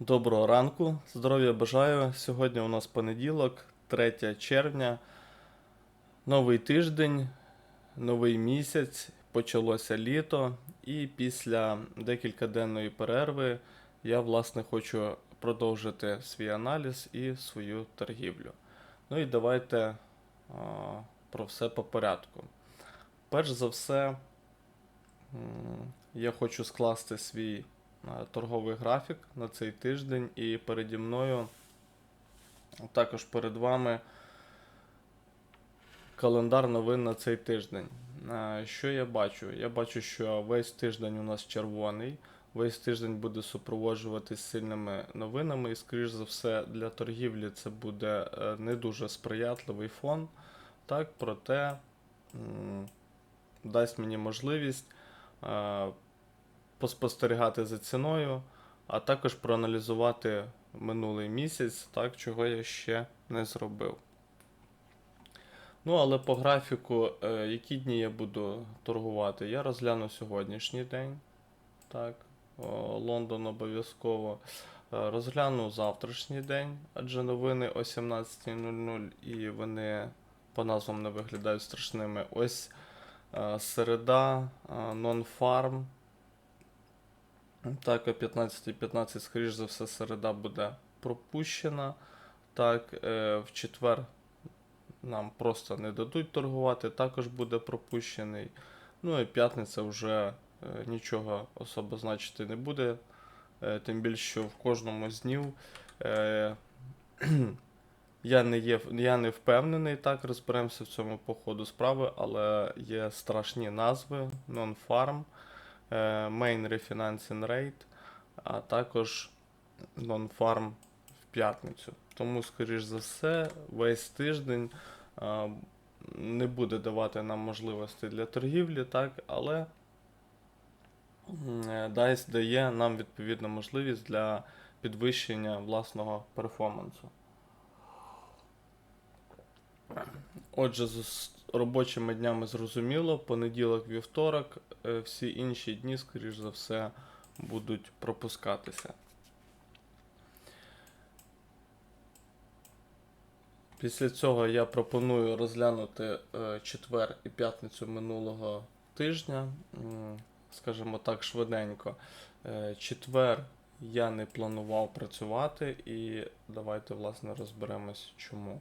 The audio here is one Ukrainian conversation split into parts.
Доброго ранку, здоров'я бажаю. Сьогодні у нас понеділок, 3 червня. Новий тиждень, новий місяць, почалося літо, і після декількаденної перерви я, власне, хочу продовжити свій аналіз і свою торгівлю. Ну і давайте а, про все по порядку. Перш за все, я хочу скласти свій торговий графік на цей тиждень, і переді мною, також перед вами, календар новин на цей тиждень. Е, Що я бачу? Я бачу, що весь тиждень у нас червоний, весь тиждень буде супроводжуватись сильними новинами, і, скоріш за все, для торгівлі це буде е, не дуже сприятливий фон. Так, проте дасть мені можливість е, поспостерігати за ціною, а також проаналізувати минулий місяць, так, чого я ще не зробив. Ну, але по графіку, е, які дні я буду торгувати, я розгляну сьогоднішній день. Так, Лондон обов'язково. Е, Розгляну завтрашній день, адже новини о 17.00 і вони по назвам не виглядають страшними. Ось е, середа, non-farm. Так, о 15.15, скоріш за все, середа буде пропущена. Так, е, в четвер нам просто не дадуть торгувати, також буде пропущений. Ну і п'ятниця вже е, нічого особо значити не буде. Е, тим більше, що в кожному з днів я, не є, я не впевнений, так, розберемося в цьому по ходу справи, але є страшні назви: Non-Farm, Main Refinancing Rate, а також Non-Farm в п'ятницю. Тому, скоріш за все, весь тиждень не буде давати нам можливості для торгівлі, так, але е, дає нам відповідну можливість для підвищення власного перформансу. Отже, з робочими днями зрозуміло, понеділок, вівторок, е, всі інші дні, скоріш за все, будуть пропускатися. Після цього я пропоную розглянути е, четвер і п'ятницю минулого тижня, скажімо так, швиденько. Е, четвер я не планував працювати, і давайте, власне, розберемось чому.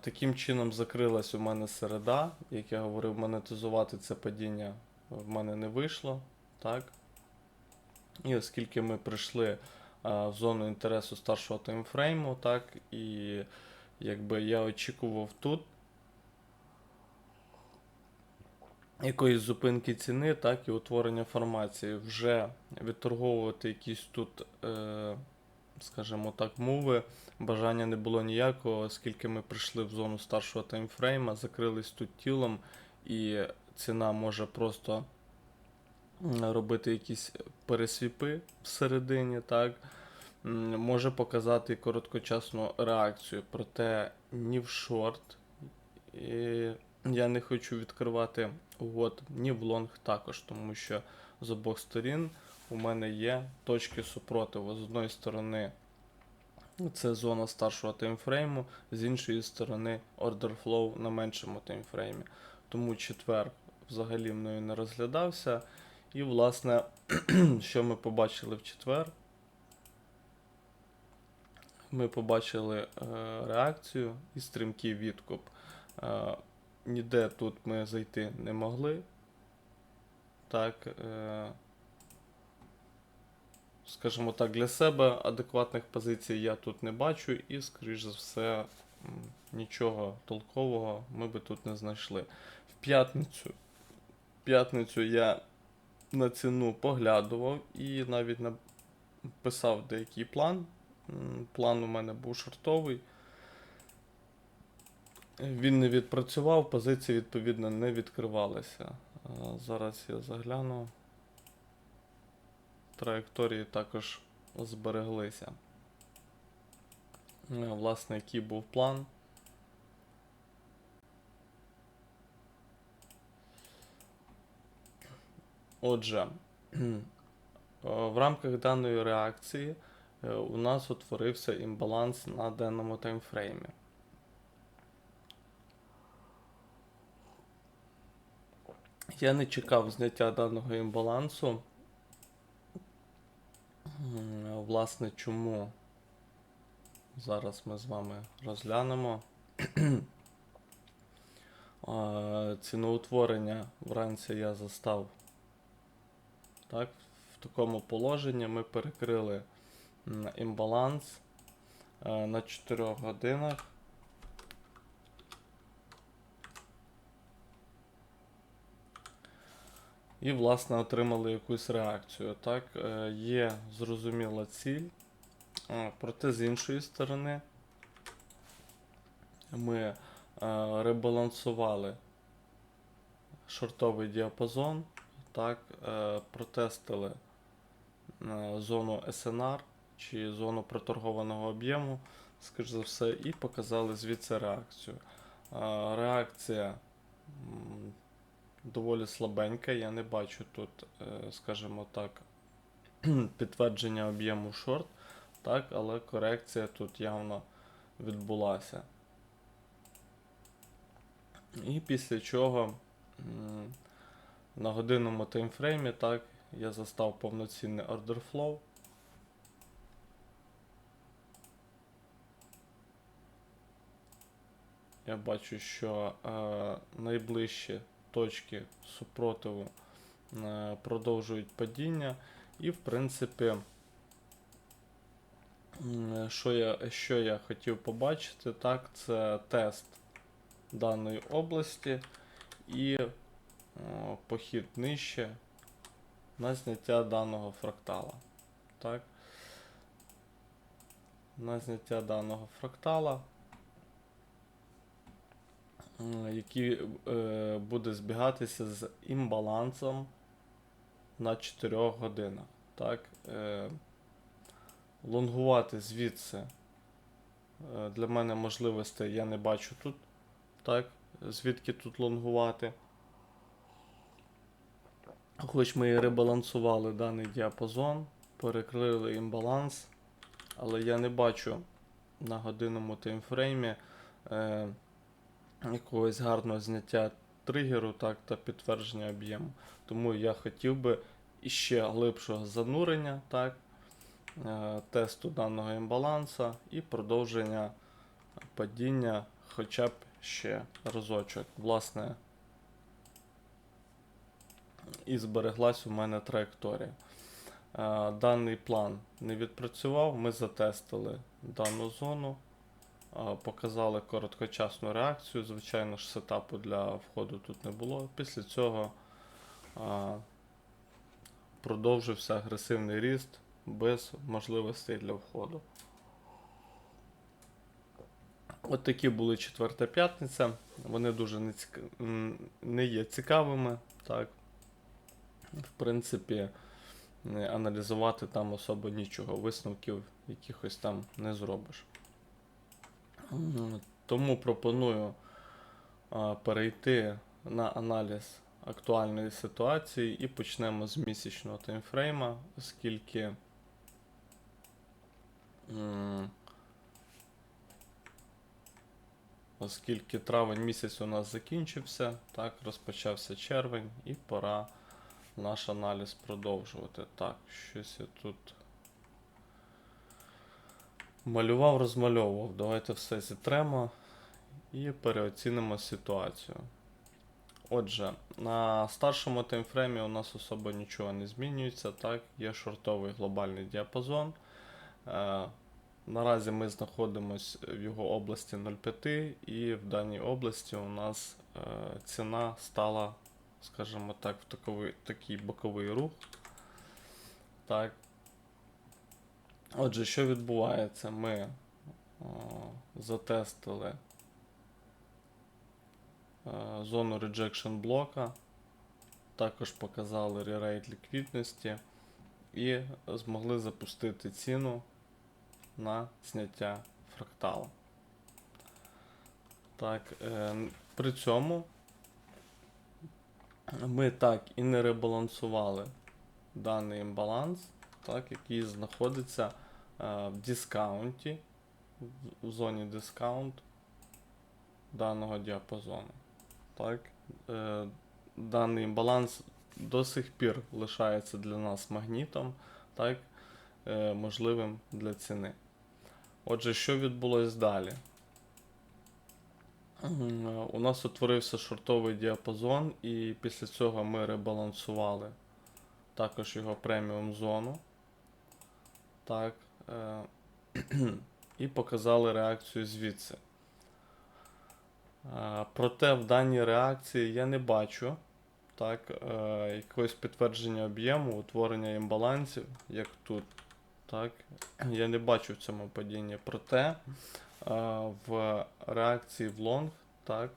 Таким чином закрилась у мене середа. Як я говорив, монетизувати це падіння в мене не вийшло. Так? І оскільки ми прийшли в зону інтересу старшого таймфрейму, так, і якби я очікував тут якоїсь зупинки ціни, так, і утворення формації. Вже відторговувати якісь тут, е, скажімо так, мови, бажання не було ніякого, оскільки ми прийшли в зону старшого таймфрейма, закрились тут тілом, і ціна може просто робити якісь пересвіпи всередині, так. Може показати короткочасну реакцію, проте ні в шорт. І я не хочу відкривати угод, ні в лонг також, тому що з обох сторін у мене є точки супротиву. З одної сторони це зона старшого таймфрейму, з іншої сторони order flow на меншому таймфреймі. Тому четвер взагалі мною не розглядався. І, власне, що ми побачили в четвер? Ми побачили е, реакцію і стрімкий відкуп. Е, ніде тут ми зайти не могли. Так, е, скажімо так, для себе адекватних позицій я тут не бачу, і, скоріш за все, нічого толкового ми би тут не знайшли. В п'ятницю, п'ятницю я на ціну поглядував і навіть написав деякий план. План у мене був шортовий. Він не відпрацював, позиції відповідно не відкривалися. Зараз я загляну. Траєкторії також збереглися. Е, Власне, який був план. Отже, е, в рамках даної реакції е, у нас утворився імбаланс на даному таймфреймі. Я не чекав зняття даного імбалансу. М, Власне, чому? Зараз ми з вами розглянемо. Ціноутворення вранці я застав так, в такому положенні. Ми перекрили імбаланс е, на 4 годинах. І, власне, отримали якусь реакцію. Так, Е, є зрозуміла ціль. Е, Проте з іншої сторони ми е, ребалансували шортовий діапазон, так, протестили зону SNR чи зону проторгованого об'єму, скоріш за все, і показали звідси реакцію. Реакція доволі слабенька, я не бачу тут, е, скажімо так, підтвердження об'єму шорт, так, але корекція тут явно відбулася. І після чого на годинному таймфреймі так, я застав повноцінний order flow. Я бачу, що е, найближчі точки супротиву е, продовжують падіння. І, в принципі, що я, що я хотів побачити, так, це тест даної області і о, похід нижче на зняття даного фрактала. Так. На зняття даного фрактала, який е, буде збігатися з імбалансом на 4 годинах. Так. Е, лонгувати звідси е, для мене можливостей я не бачу тут. Так, звідки тут лонгувати. Хоч ми і ребалансували даний діапазон, перекрили імбаланс, але я не бачу на годинному таймфреймі е, якогось гарного зняття тригеру так, та підтвердження об'єму. Тому я хотів би іще глибшого занурення, так, е, тесту даного імбаланса і продовження падіння хоча б ще разочок. Власне, і збереглась у мене траєкторія. Е, Даний план не відпрацював, ми затестили дану зону, показали короткочасну реакцію. Звичайно ж, сетапу для входу тут не було. Після цього продовжився агресивний ріст без можливостей для входу. От такі були четверта п'ятниця. Вони дуже не, ціка... не є цікавими. Так. В принципі, аналізувати там особо нічого, висновків якихось там не зробиш. Тому пропоную перейти на аналіз актуальної ситуації і почнемо з місячного таймфрейма, оскільки. Оскільки травень місяць у нас закінчився, так, розпочався червень і пора наш аналіз продовжувати. Так, щось я тут малював, розмальовував. Давайте все зітремо і переоцінимо ситуацію. Отже, на старшому таймфреймі у нас особо нічого не змінюється. Так, є шортовий глобальний діапазон. Е, Наразі ми знаходимося в його області 0,5, і в даній області у нас е, ціна стала, скажімо так, в таковий, такий боковий рух. Так. Отже, що відбувається? Ми о, затестили е, зону rejection блока, також показали ререйт ліквідності і змогли запустити ціну на зняття фрактала. Так, е, при цьому ми так і не ребалансували даний імбаланс, так, який знаходиться е, в дискаунті, в- зоні дискаунт даного діапазону. Так, е, даний баланс до сих пір лишається для нас магнітом, так, е, можливим для ціни. Отже, що відбулось далі? Е, У нас утворився шортовий діапазон, і після цього ми ребалансували також його преміум зону. Так. Е, і показали реакцію звідси. Е, проте в даній реакції я не бачу так, е, якогось підтвердження об'єму, утворення імбалансів, як тут. Так. Я не бачу в цьому падінні. Проте в реакції в лонг, так.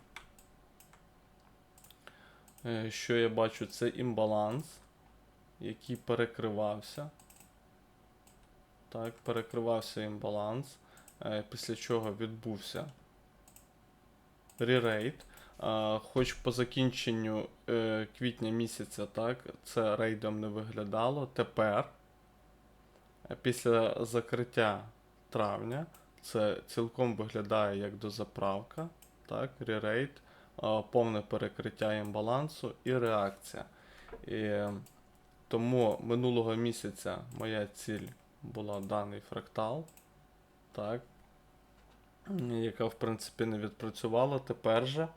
Що я бачу, це імбаланс, який перекривався. Так, перекривався імбаланс, е, після чого відбувся ререйт. Е, Хоч по закінченню е, квітня місяця, так, це рейдом не виглядало. Тепер, е, після закриття травня, це цілком виглядає як дозаправка, так, ререйт, е, повне перекриття імбалансу і реакція. І, тому минулого місяця моя ціль була даний фрактал, так, яка в принципі не відпрацювала. Тепер же.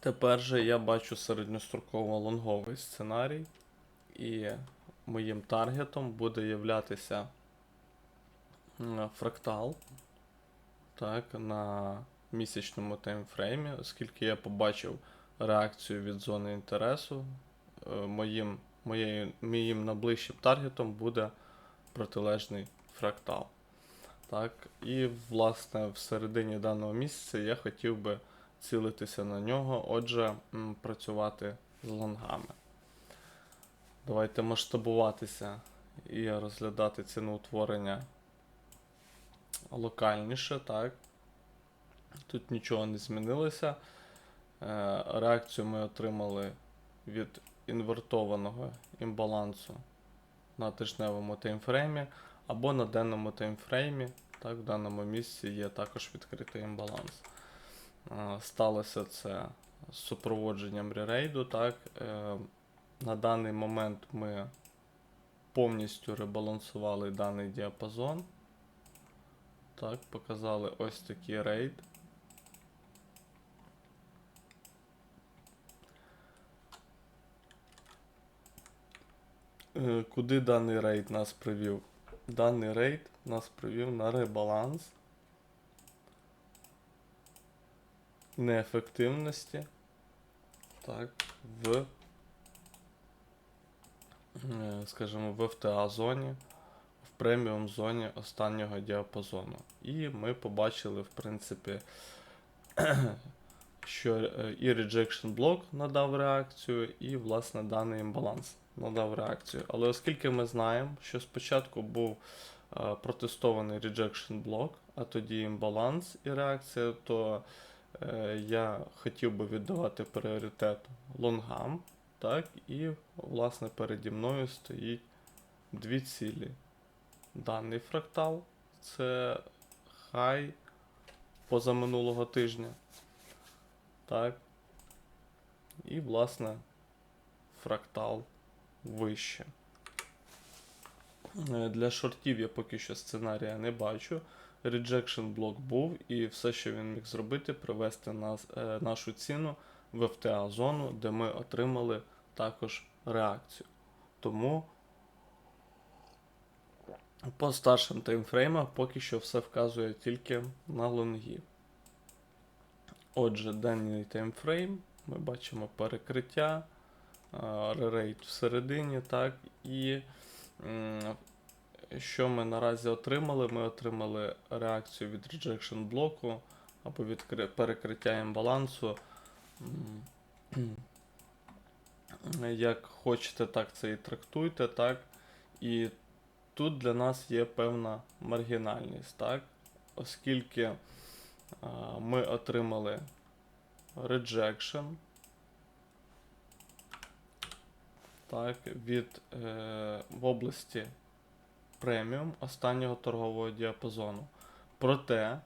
Тепер же я бачу середньостроково лонговий сценарій, і моїм таргетом буде являтися фрактал так, на місячному таймфреймі, оскільки я побачив реакцію від зони інтересу, е, моїм, моєю, моїм найближчим таргетом буде протилежний фрактал. Так, і власне в середині даного місяця я хотів би цілитися на нього, отже, працювати з лонгами. Давайте масштабуватися і розглядати ціноутворення локальніше, так. Тут нічого не змінилося. Е, Реакцію ми отримали від інвертованого імбалансу на тижневому таймфреймі або на денному таймфреймі. Так, в даному місці є також відкритий імбаланс. Е, Сталося це з супроводженням ререйду. Так. Е, На даний момент ми повністю ребалансували даний діапазон. Так, показали ось такий рейд. Куди даний рейд нас привів? Даний рейд нас привів на ребаланс неефективності. Так, в, е, скажімо, в FTA зоні, в преміум зоні останнього діапазону. І ми побачили, в принципі, що е, і rejection блок надав реакцію, і, власне, даний імбаланс надав реакцію. Але оскільки ми знаємо, що спочатку був е, протестований rejection блок, а тоді імбаланс і реакція, то е, я хотів би віддавати пріоритет лонгам. Так, і, власне, переді мною стоїть дві цілі. Даний фрактал це хай позаминулого тижня. Так. І, власне, фрактал вище. Е, Для шортів я поки що сценарія не бачу. Rejection блок був, і все, що він міг зробити, привести нас, е, нашу ціну в FTA зону, де ми отримали також реакцію. Тому по старшим таймфреймам поки що все вказує тільки на лонгі. Отже, денний таймфрейм, ми бачимо перекриття, ререйт всередині, так, і що ми наразі отримали? Ми отримали реакцію від rejection блоку або від перекриття імбалансу. Як хочете, так це і трактуйте, так. І тут для нас є певна маргінальність, так? Оскільки ми отримали rejection. Так, від е, в області преміум останнього торгового діапазону. Проте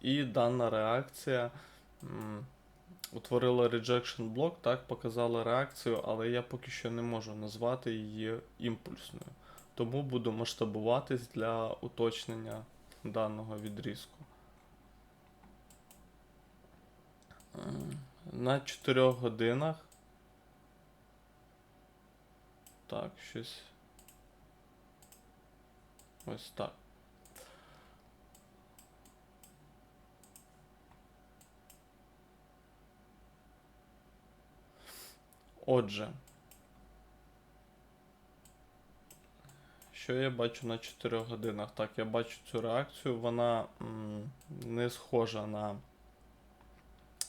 і дана реакція м, утворила rejection блок, так, показала реакцію, але я поки що не можу назвати її імпульсною. Тому буду масштабуватись для уточнення даного відрізку. На 4 годинах. Так, щось. Ось так. Отже. Що я бачу на 4 годинах? Так, я бачу цю реакцію, вона м, не схожа на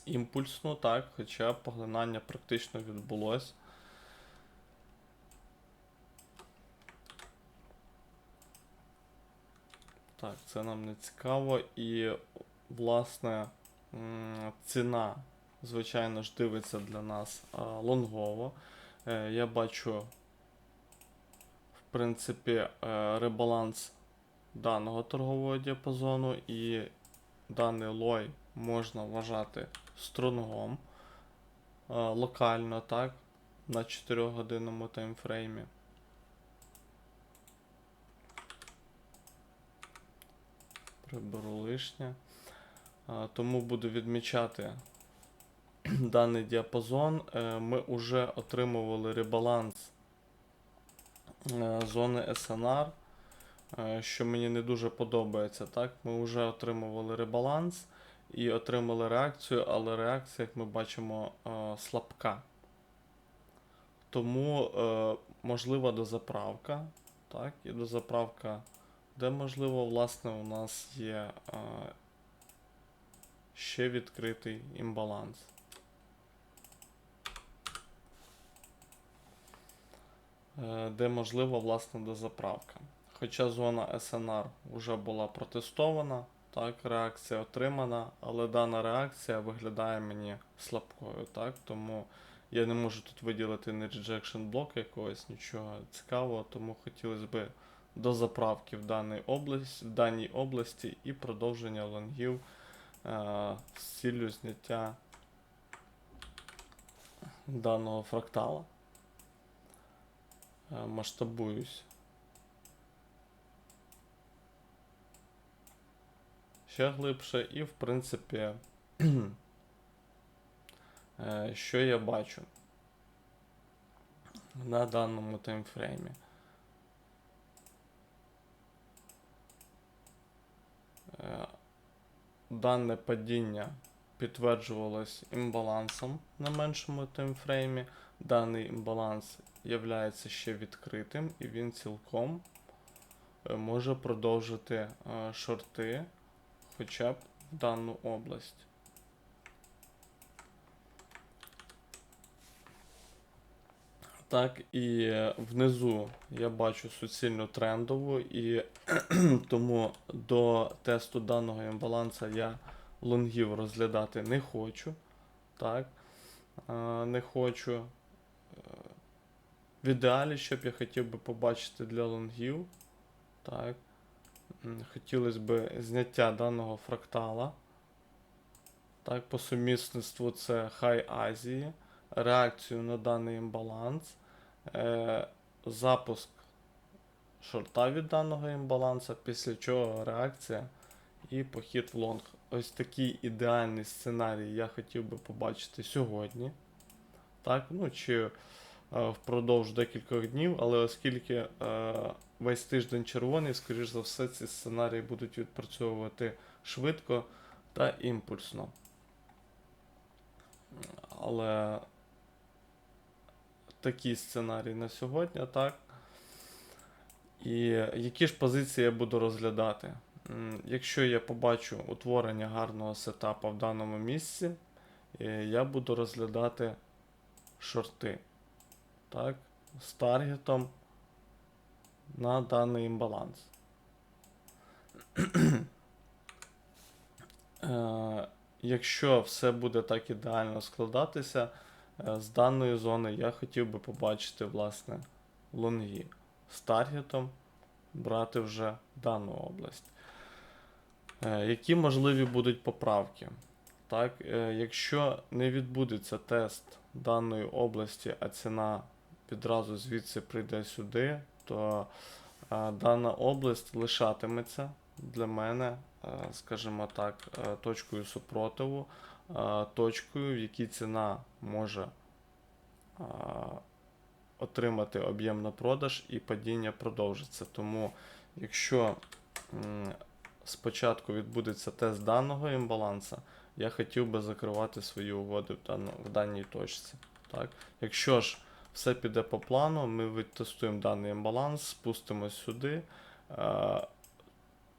імпульсну, так, хоча поглинання практично відбулось. Так, це нам не цікаво. І, власне, ціна, звичайно ж, дивиться для нас лонгово. Е, Я бачу, в принципі, е, ребаланс даного торгового діапазону, і даний лой можна вважати струнгом е, локально, так, на 4 годинному таймфреймі. Приберу лишнє. Тому буду відмічати даний діапазон. Е, Ми вже отримували ребаланс е, зони SNR, е, що мені не дуже подобається. Так? Ми вже отримували ребаланс і отримали реакцію, але реакція, як ми бачимо, слабка. Тому можлива дозаправка. Так, і дозаправка де можливо, власне, у нас є а, ще відкритий імбаланс. Е, Де можливо, власне, дозаправка. Хоча зона SNR вже була протестована, так, реакція отримана, але дана реакція виглядає мені слабкою, так, тому я не можу тут виділити не rejection блок якогось, нічого цікавого, тому хотілося б до заправки в даній області, в даній області і продовження лонгів е, з ціллю зняття даного фрактала. Е, масштабуюсь. Ще глибше, і в принципі, е, що я бачу на даному таймфреймі. Дане падіння підтверджувалось імбалансом на меншому таймфреймі. Даний імбаланс є ще відкритим, і він цілком е, може продовжити е, шорти хоча б в дану область. Так, і внизу я бачу суцільну трендову, і тому до тесту даного імбаланса я лонгів розглядати не хочу. Так, не хочу. Е, В ідеалі, що б я хотів би побачити для лонгів. Так. Хотілося б зняття даного фрактала. Так, по сумісництву це Хай Азії реакцію на даний імбаланс, е, запуск шорта від даного імбаланса, після чого реакція і похід в лонг. Ось такий ідеальний сценарій я хотів би побачити сьогодні. Так, ну чи е, впродовж декількох днів, але оскільки е, весь тиждень червоний, скоріш за все, ці сценарії будуть відпрацьовувати швидко та імпульсно. Але такий сценарій на сьогодні, так. І які ж позиції я буду розглядати? Якщо я побачу утворення гарного сетапа в даному місці, е, я буду розглядати шорти. Так, з таргетом на даний імбаланс. Е, якщо все буде так ідеально складатися, з даної зони я хотів би побачити, власне, лонги з таргетом брати вже дану область. Е, Які можливі будуть поправки? Так, е, якщо не відбудеться тест даної області, а ціна відразу звідси прийде сюди, то е, дана область лишатиметься для мене, е, скажімо так, е, точкою супротиву, е, точкою, в якій ціна може отримати об'єм на продаж і падіння продовжиться. Тому, якщо спочатку відбудеться тест даного імбаланса, я хотів би закривати свої угоди в, даній точці. Так? Якщо ж все піде по плану, ми відтестуємо даний імбаланс, спустимось сюди.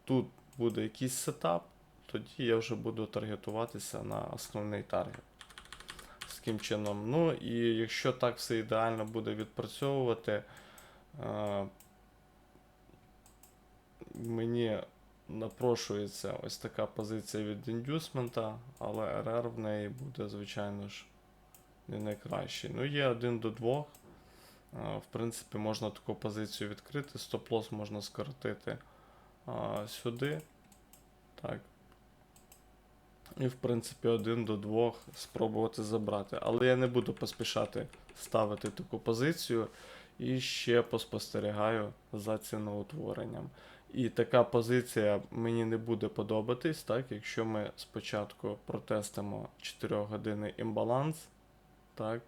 Тут буде якийсь сетап, тоді я вже буду таргетуватися на основний таргет. З таким чином. Ну і якщо так все ідеально буде відпрацьовувати, е, мені напрошується ось така позиція від індюсмента, але РР в неї буде, звичайно ж, не найкращий. Ну, є один до двох. Е, В принципі, можна таку позицію відкрити, стоп-лос можна скоротити а, сюди. Так. І, в принципі, один до двох спробувати забрати. Але я не буду поспішати ставити таку позицію і ще поспостерігаю за ціноутворенням. І така позиція мені не буде подобатись, так, якщо ми спочатку протестимо 4 години імбаланс, так,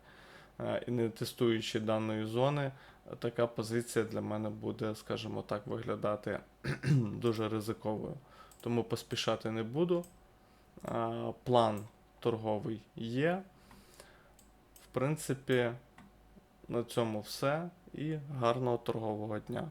е, і не тестуючи даної зони, така позиція для мене буде, скажімо так, виглядати дуже ризиковою. Тому поспішати не буду. А, План торговий є. В принципі, на цьому все. І гарного торгового дня.